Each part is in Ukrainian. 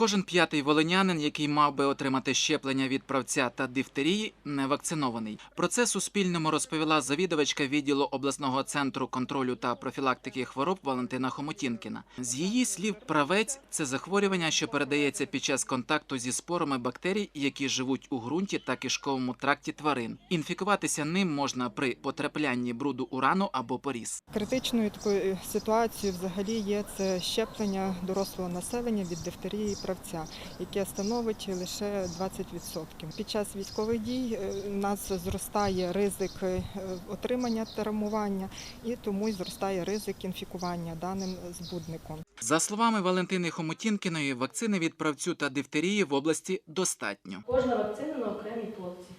Кожен п'ятий волинянин, який мав би отримати щеплення від правця та дифтерії, не вакцинований. Про це Суспільному розповіла завідувачка відділу обласного центру контролю та профілактики хвороб Валентина Хомотінкіна. З її слів, правець це захворювання, що передається під час контакту зі спорами бактерій, які живуть у ґрунті та кишковому тракті тварин. Інфікуватися ним можна при потраплянні бруду у рану або поріз. Критичною такою ситуацією взагалі є це щеплення дорослого населення від дифтерії і яке становить лише 20%. Під час військових дій е, у нас зростає ризик е, отримання травмування і тому й зростає ризик інфікування даним збудником. За словами Валентини Хомотінкіної, вакцини від правцю та дифтерії в області достатньо. Кожна вакцина на окремій полці.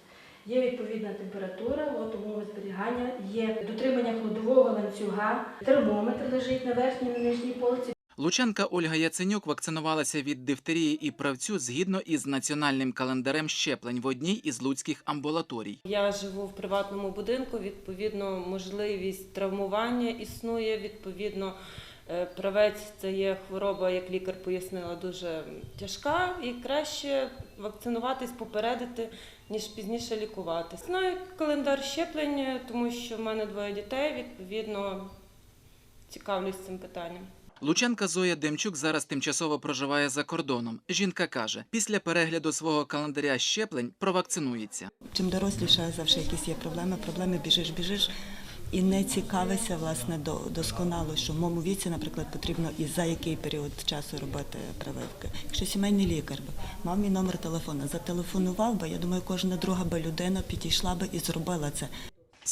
Є відповідна температура, от умови зберігання, є дотримання холодового ланцюга, термометр лежить на верхній і на нижній полці. Лучанка Ольга Яценюк вакцинувалася від дифтерії і правцю згідно із національним календарем щеплень в одній із луцьких амбулаторій. Я живу в приватному будинку, відповідно, можливість травмування існує. Відповідно, е, правець це є хвороба, як лікар пояснила, дуже тяжка і краще вакцинуватись, попередити, ніж пізніше лікуватись. Знаю календар щеплень, тому що в мене двоє дітей, відповідно, цікавлюсь цим питанням. Лучанка Зоя Демчук зараз тимчасово проживає за кордоном. Жінка каже, після перегляду свого календаря щеплень провакцинується. Чим доросліше, завжди якісь є проблеми. Проблеми біжиш, біжиш. І не цікавишся власне до досконало, що в моєму віці, наприклад, потрібно і за який період часу робити прививки. Якщо сімейний лікар би мав мій номер телефону, зателефонував би, я думаю, кожна друга би людина підійшла би і зробила це.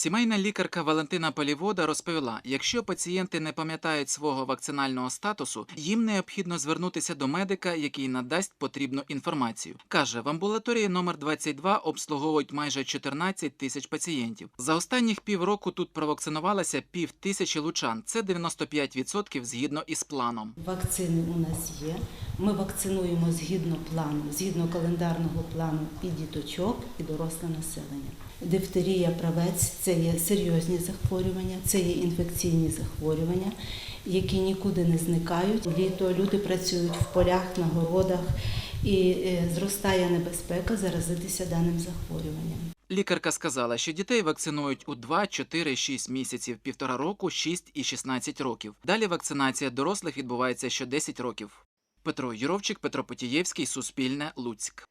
Сімейна лікарка Валентина Полівода розповіла, якщо пацієнти не пам'ятають свого вакцинального статусу, їм необхідно звернутися до медика, який надасть потрібну інформацію. Каже, в амбулаторії номер 22 обслуговують майже 14 тисяч пацієнтів. За останніх півроку тут провакцинувалося пів тисячі лучан. Це 95% згідно із планом. Вакцини у нас є. Ми вакцинуємо згідно плану, згідно календарного плану і діточок, і доросле населення. Дифтерія, правець це є серйозні захворювання, це є інфекційні захворювання, які нікуди не зникають. Літо люди працюють в полях, на городах і е, зростає небезпека заразитися даним захворюванням. Лікарка сказала, що дітей вакцинують у 2, 4, 6 місяців, півтора року, 6 і 16 років. Далі вакцинація дорослих відбувається що 10 років. Петро Юровчик, Петро Потієвський, Суспільне, Луцьк.